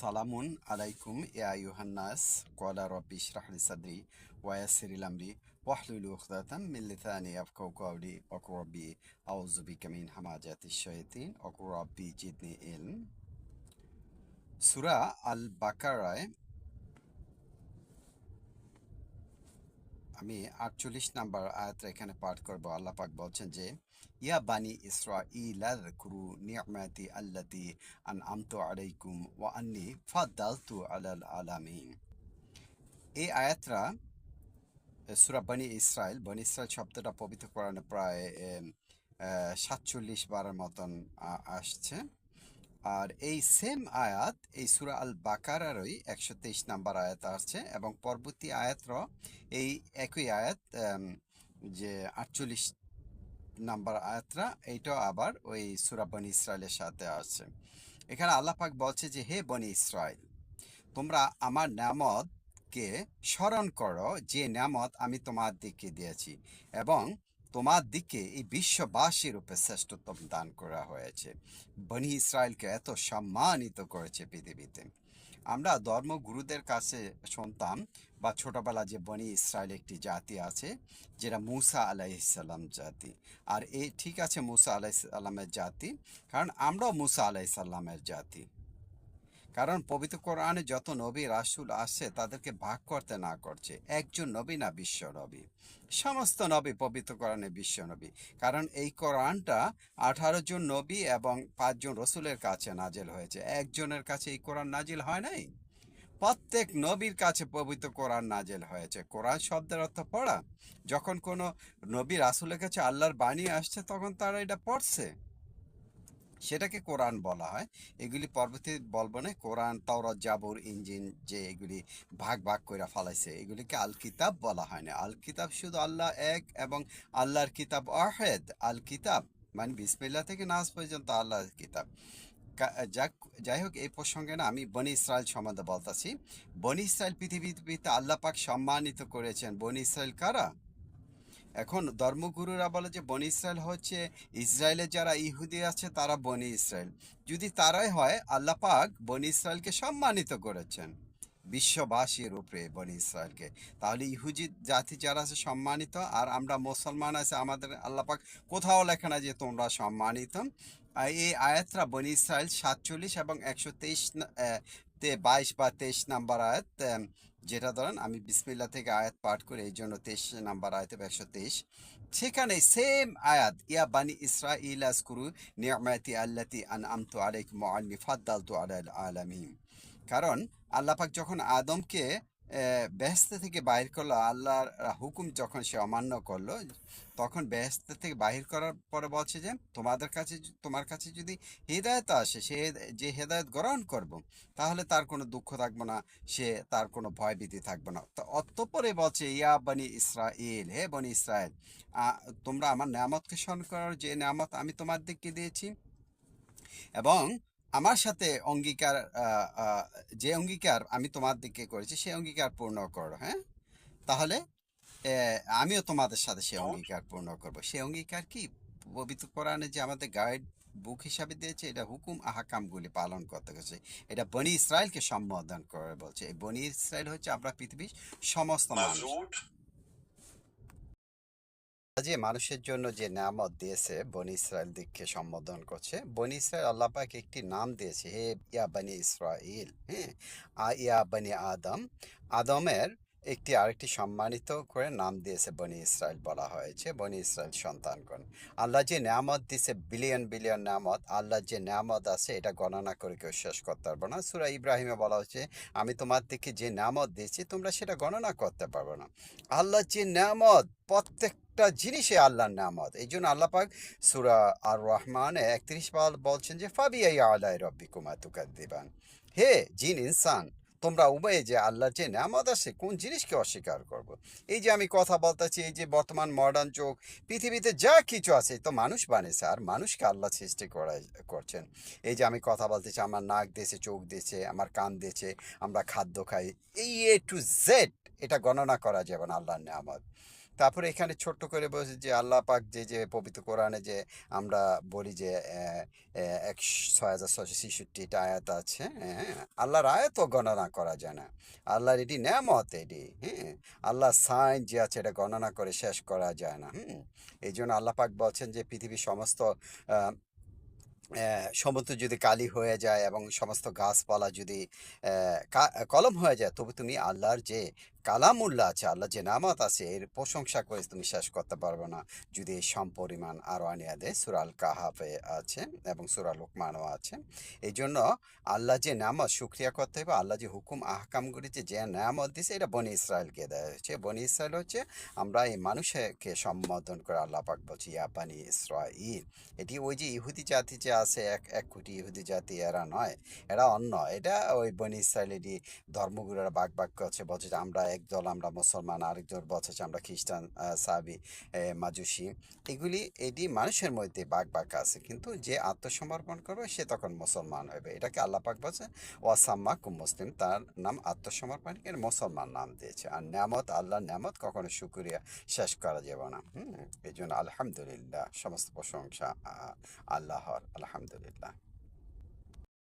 সালামুন আলাইকুম এ ইউহান্নাস কলা রব্বি ইশরাহলি সাদরি ওয়ায়াসিরিল আমরি ওয়াহলুল উখদাতাম মিন আফকাউ ইয়াফকাহু কওলি আউজুবি কামিন হামাজাতি বিকা মিন হামাজাতিশ শায়াতিন ওয়াকুর রব্বি জিদনি ইলম। সুরা আল বাকারায় আমি আটচল্লিশ নাম্বার আয়াতটা এখানে পাঠ করব। আল্লাহ পাক বলছেন যে, ইয়া বানি ইসরা ইলাযকুরু নি'মাতি আল্লাতি আনআমতু আলাইকুম ওয়া আন্নি ফাদ্দালতু আলাল আলামিন। এই আয়াতরা সূরা বানি ইসরায়েল বানি ইসরাইল শব্দটা পবিত্র কোরআনে প্রায় সাতচল্লিশ বারের মতন আসছে। আর এই সেম আয়াত, এই সুরা আল বাকারারই একশো তেইশ নাম্বার আয়াত আসছে এবং পরবর্তী আয়াতর এই একই আয়াত যে আটচল্লিশ নাম্বার আয়াতরা এইটাও আবার ওই সুরা বনি ইসরায়েলের সাথে আসছে। এখানে আল্লাহ পাক বলছে যে, হে বনি ইসরায়েল তোমরা আমার নামতকে স্মরণ করো যে নামত আমি তোমার দিকে দিয়েছি এবং তোমার দিকে এই বিশ্ববাসীর উপর শ্রেষ্ঠত্ব দান করা হয়েছে। বনি ইসরায়েলকে এত সম্মানিত করেছে পৃথিবীতে। আমরা ধর্মগুরুদের কাছে শুনতাম বা ছোটবেলা যে বনি ইসরায়েল একটি জাতি আছে, যেটা মুসা আলাইসাল্লাম জাতি। আর এই ঠিক আছে মুসা আলাইসাল্লামের জাতি, কারণ আমরাও মুসা আলাইসাল্লামের জাতি। কারণ পবিত্র কোরআনে যত নবী, রাসুল আসছে তাদেরকে ভাগ করতে না করছে। একজন নবী না বিশ্ব নবী। সমস্ত নবী পবিত্র কোরআনে বিশ্ব নবী। কারণ এই কোরআনটা আঠারো জন নবী এবং পাঁচজন রসুলের কাছে নাজেল হয়েছে। একজনের কাছে এই কোরআন নাজিল হয় নাই? প্রত্যেক নবীর কাছে পবিত্র কোরআন নাজেল হয়েছে। কোরআন শব্দের অর্থ পড়া। যখন কোনো নবী, রাসূলের কাছে আল্লাহর বাণী আসছে, তখন তারা এটা পড়ছে। সেটাকে কোরআন বলা হয়। এগুলি পরবর্তী বলব না, কোরআন, তাওরাত, জাবুর ইঞ্জিন যে এগুলি ভাগ ভাগ করে ফালাইছে, এগুলিকে আল কিতাব বলা হয় না। আল কিতাব শুধু আল্লাহ এক এবং আল্লাহর কিতাব আহেদ আল কিতাব মানে বিসমিল্লা থেকে নাস পর্যন্ত আল্লাহর কিতাব। যাক, যাই হোক, এই প্রসঙ্গে না আমি বনি ইসরায়েল সম্বন্ধে বলতেছি। বনি ইসরায়েল পৃথিবীতে আল্লাহ পাক সম্মানিত করেছেন। বনি ইসরায়েল কারা? এখন ধর্মগুরুরা বলে যে বনি ইসরায়েল হচ্ছে ইসরায়েলের যারা ইহুদি আছে, তারা বনি ইসরায়েল। যদি তারাই হয়, আল্লাহ পাক বনি ইসরায়েলকে সম্মানিত করেছেন, বিশ্ববাসীর উপরে বনি ইসরায়েলকে। তাহলে ইহুদি জাতি যারা আছে, সম্মানিত, আর আমরা মুসলমান আছে, আমাদের আল্লাহ পাক কোথাও লেখা না যে তোমরা সম্মানিত। এই আয়াতরা বনি ইসরায়েল সাতচল্লিশ এবং একশো তেইশ তে বাইশ বা তেইশ নাম্বার আয়াত যেটা ধরেন আমি বিসমিল্লা থেকে আয়াত পাঠ করি, এই জন্য তেইশ নাম্বার আয়াতে একশো তেইশ। সেখানে সেম আয়াত, ইয়া বানি ইসরা ইলাস কুরু নিয়মায়াতি আল্লাতি আন আম তো আরেক মো ওয়া ফাদ্দাল তো আলাল আলামিন। কারণ আল্লাপাক যখন আদমকে বেহেস্ত থেকে বাহির করল, আল্লাহর হুকুম যখন সে অমান্য করল, তখন বেহেস্ত থেকে বাহির করার পরে বলছে যে, তোমাদের কাছে তোমার কাছে যদি হেদায়ত আসে, সে যে হেদায়ত গ্রহণ করব, তাহলে তার কোনো দুঃখ থাকবে না, সে তার কোনো ভয়ভীতি থাকবে না। তো অতঃপরে বলছে, ইয়া বনি ইসরাইল হে বনি ইসরায়েল তোমরা আমার নামতকে স্মরণ করার যে নামত আমি তোমার দিকে দিয়েছি এবং আমার সাথে অঙ্গীকার যে অঙ্গীকার আমি তোমার দিকে করেছি সেই অঙ্গীকার পূর্ণ করো হ্যাঁ? তাহলে আমিও তোমাদের সাথে সেই অঙ্গীকার পূর্ণ করব। সেই অঙ্গীকার কি? পবিত্র কোরআনে যে আমাদের গাইড বুক হিসাবে দিয়েছে এটা হুকুম আহাকামগুলি পালন করতে গেছে। এটা বনি ইসরায়েলকে সম্বোধন করে বলছে। এই বনি ইসরায়েল হচ্ছে আমরা পৃথিবীর সমস্ত মানুষ। যে মানুষের জন্য যে নামত দিয়েছে বন ইসরায়েল দিককে সম্বোধন করছে, বনি ইসরায়েল আল্লাহ পাক একটি নাম দিয়েছে, হে ইয়া বানি ইসরাইল হ্যাঁ ইয়া বানি আদম, আদমের একটি আরেকটি সম্মানিত করে নাম দিয়েছে বনি ইসরায়েল বলা হয়েছে, বনি ইসরায়েল সন্তানগণ। আল্লাহ যে নামত দিছে বিলিয়ন বিলিয়ন নামত আল্লাহ যে নামত আছে, এটা গণনা করে কেউ শেষ করতে পারব না। সুরা ইব্রাহিমে বলা হচ্ছে আমি তোমার দিকে যে নামত দিয়েছি, তোমরা সেটা গণনা করতে পারব না। আল্লাহ যে নামত প্রত্যেকটা জিনিসে আল্লাহর নামত এই জন্য আল্লাহ পাক সুরা আর রহমানে একত্রিশ বাল বলছেন যে ফাবিয়াই আলাই রব্বি কুমা তুকার দিবান হে জিন, ইনসান তোমরা উভয়ে যে আল্লাহর যে নামত আছে কোন জিনিসকে অস্বীকার করব। এই যে আমি কথা বলতেছি, এই যে বর্তমান মডার্ন চোখ পৃথিবীতে যা কিছু আছে, তো মানুষ বানিয়েছে, আর মানুষকে আল্লাহ সৃষ্টি করা করছেন এই যে আমি কথা বলতেছি, আমার নাক দিয়েছে, চোখ দিয়েছে, আমার কান দিয়েছে, আমরা খাদ্য খাই, এই এ টু জেড এটা গণনা করা যাবে না আল্লাহর নামত তারপরে এখানে ছোট্ট করে বলছে যে, আল্লাহ পাক যে যে পবিত্র কোরআনে যে আমরা বলি যে এক ছয় হাজার ছশো ছেষট্টিটা আয়াত আছে হ্যাঁ আল্লাহর আয়াতও গণনা করা যায় না। আল্লাহর এটি নেমত এটি হ্যাঁ আল্লাহ সাইন যে আছে এটা গণনা করে শেষ করা যায় না, হুম। এই জন্য আল্লাহ পাক বলছেন যে, পৃথিবীর সমস্ত সমুদ্র যদি কালি হয়ে যায় এবং সমস্ত গাছপালা যদি কলম হয়ে যায়, তবে তুমি আল্লাহর যে কালামুল্লাহ আছে, আল্লাহ যে নামাত আছে, এর প্রশংসা করে তুমি শেষ করতে পারবে না। যদি এই সমপরিমাণ আরও আনিয়া দেয় সুরাল কাহাফে আছে এবং সুরাল লোকমানও আছে। এই জন্য আল্লাহ যে নামত, শুক্রিয়া করতে হবে। আল্লাহ যে হুকুম আহকামগুলি যে যে নামত দিছে, এটা বনি ইসরায়েলকে দেওয়া হয়েছে। বনি ইসরায়েল হচ্ছে আমরা এই মানুষকে সম্বোধন করে আল্লাহ পাক বলছি, ইয়া বানি ইসরাইল। এটি ওই যে ইহুদি জাতি যে আছে, এক এক কোটি ইহুদি জাতি, এরা নয়, এরা অন্য। এটা ওই বনি ইসরায়েলেরই ধর্মগুরুরা বাক বাক করছে বলছে যে আমরা একদল আমরা মুসলমান, আরেকজন বলছে আমরা খ্রিস্টান সাবি মাজুসি। এগুলি এটি মানুষের মধ্যে বাঘ বাঘ আছে, কিন্তু যে আত্মসমর্পণ করবে সে তখন মুসলমান হবে। এটাকে আল্লাহ পাক বলছে ওয়াসাম্মা কুম মুসলিম তার নাম আত্মসমর্পণ, এর মুসলমান নাম দিয়েছে। আর নামত আল্লাহর নামত কখনো শুক্রিয়া শেষ করা যাবে না। হুম এই জন্য আলহামদুলিল্লাহ, সমস্ত প্রশংসা আল্লাহর, আলহামদুলিল্লাহ।